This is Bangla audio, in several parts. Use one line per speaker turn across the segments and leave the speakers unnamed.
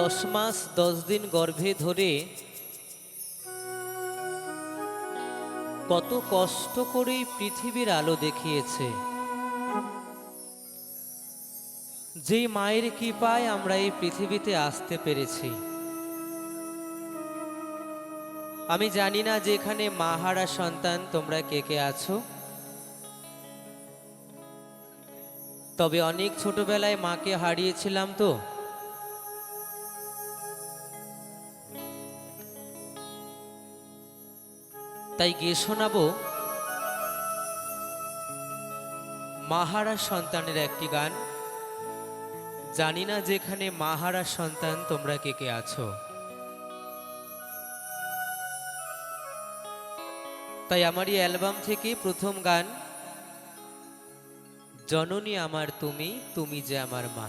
দশ মাস, দশ দিন গর্ভে ধরে কত কষ্ট করেই পৃথিবীর আলো দেখিয়েছে। যে মায়ের কৃপায় আমরা এই পৃথিবীতে আসতে পেরেছি। আমি জানি না যে এখানে মাহারা সন্তান, তোমরা কে কে আছো। তবে অনেক ছোটবেলায় মাকে হারিয়েছিলাম তো। তাই গিয়ে শোনাবো, মাহারা সন্তানের একটি গান। জানি না যেখানে মাহারা সন্তান, তোমরা কে কে আছো। তাই আমার এই অ্যালবাম থেকে প্রথম গান, জননী আমার তুমি তুমি যে আমার মা।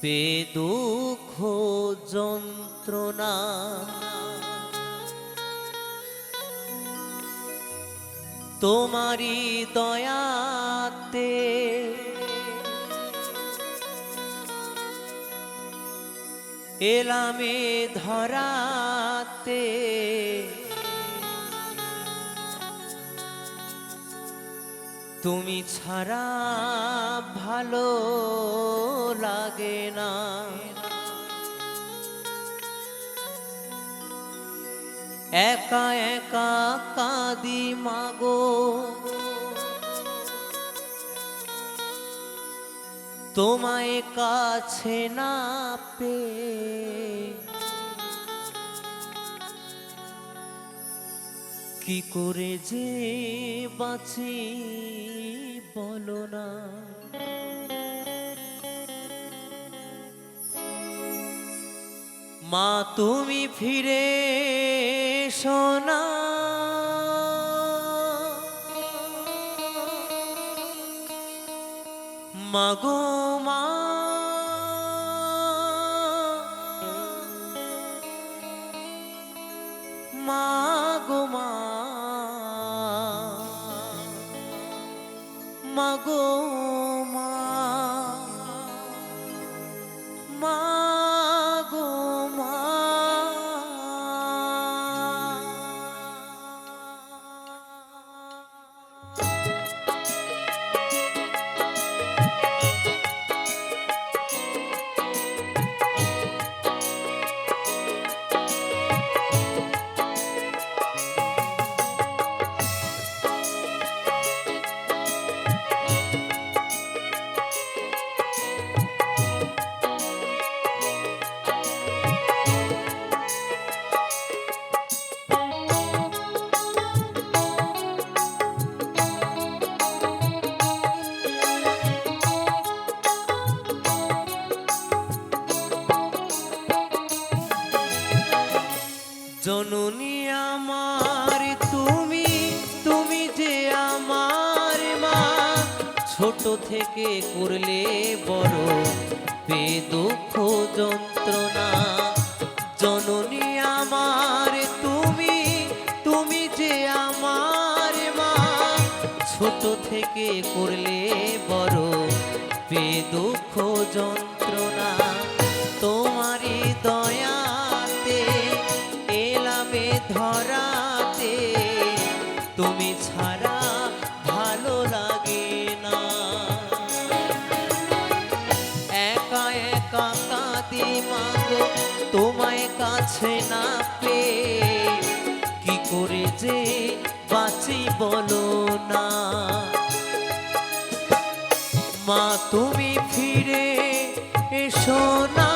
পে দুঃখ যন্ত্রণা। তোমারি দয়াতে এলামে ধরাতে তুমি ছাড়া ভালো লাগে না। একা একা কাঁদি মাগো। তোমায় কাছে না পে কি করে যে বাঁচি বলো না। মা তুমি ফিরে সোনা মাগো মা মাগো মা। মাগো ছোট থেকে করলে বড় পে দুঃখ যন্ত্রণা। জননী আমার, তুমি তুমি যে আমার মা। ছোট থেকে করলে বড় পে দুঃখ যন্ত্রণা। তোমারই দয়াতে, এলামে ধরাতে, তুমি ছাড়া কাছে না পে কি করে যে বাঁচি বলো না। মা তুমি ফিরে এসো না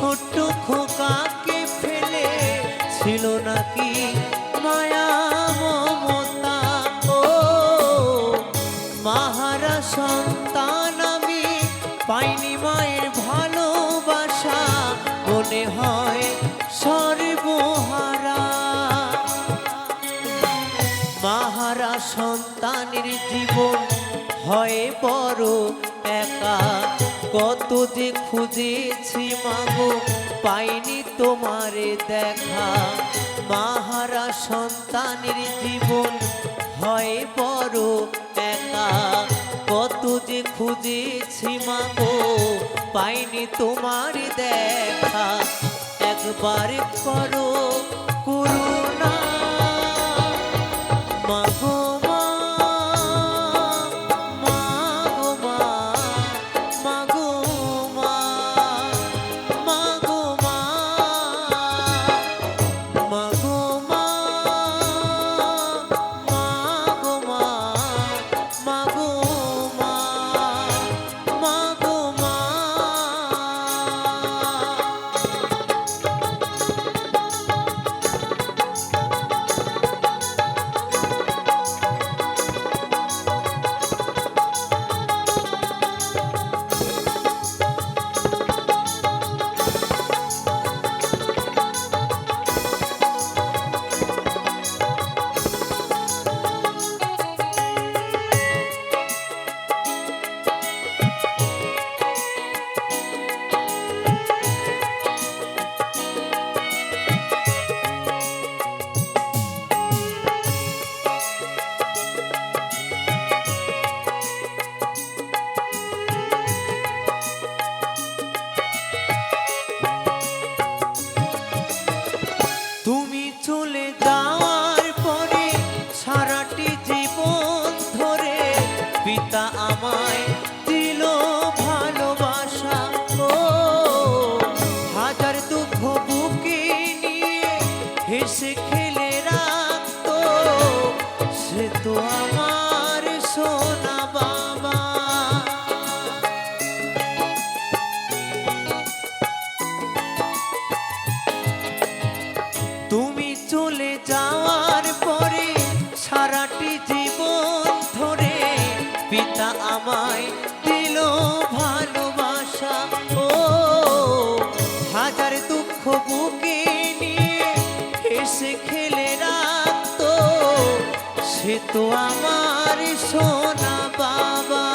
ছোট্ট খোকাকে ফেলে ছিল নাকি মায়া, মমতা? ও, মাহারা সন্তান আমি পাইনি মায়ের ভালোবাসা। মনে হয় সর্বহারা। মাহারা সন্তানের জীবন হয় বড় একা। কত যে খুঁজেছি মাগো, পাইনি তোমারে দেখা। মাহারা সন্তানের জীবন হয় বড় একা। কত যে খুঁজেছি মাগো, পাইনি তোমার দেখা। একবার করো হেসে সে সোনা বাবা। তুমি চলে যাওয়ার পরে সারাটি জীবন ধরে আমায় দিল ভালোবাসা। তো আমার সোনা বাবা।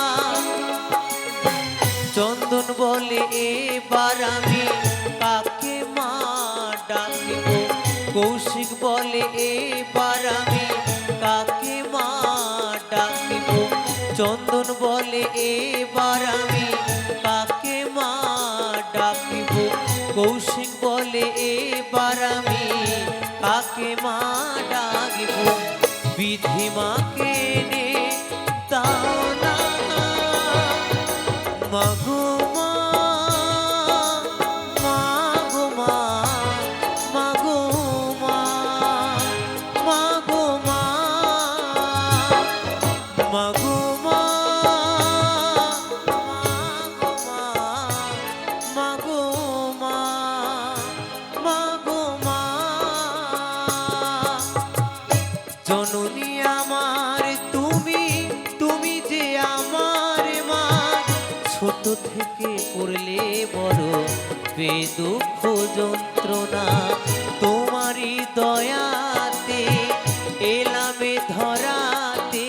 চন্দন বলে এবার আমি কাকে মা ডাকিব? কৌশিক বলে এবার আমি কাকে মা ডাকিব? চন্দন বলে এবার আমি কাকে মা ডাকিব? কৌশিক বলে এবার আমি কাকে মা ডাকিব? বিধিমাকে নে তাও না জননী আমার, তুমি তুমি যে আমার মা। ছোট থেকে পড়লে বড় বে দুঃখ যন্ত্রণা, তোমারই দয়াতে, এলামে ধরাতে,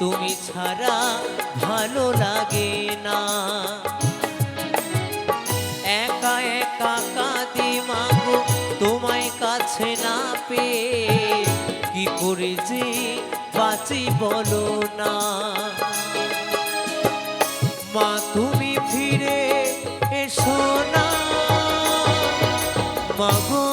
তুমি ছাড়া ভালো লাগে না। বলো না। মা তুমি ফিরে এসো না। মাগো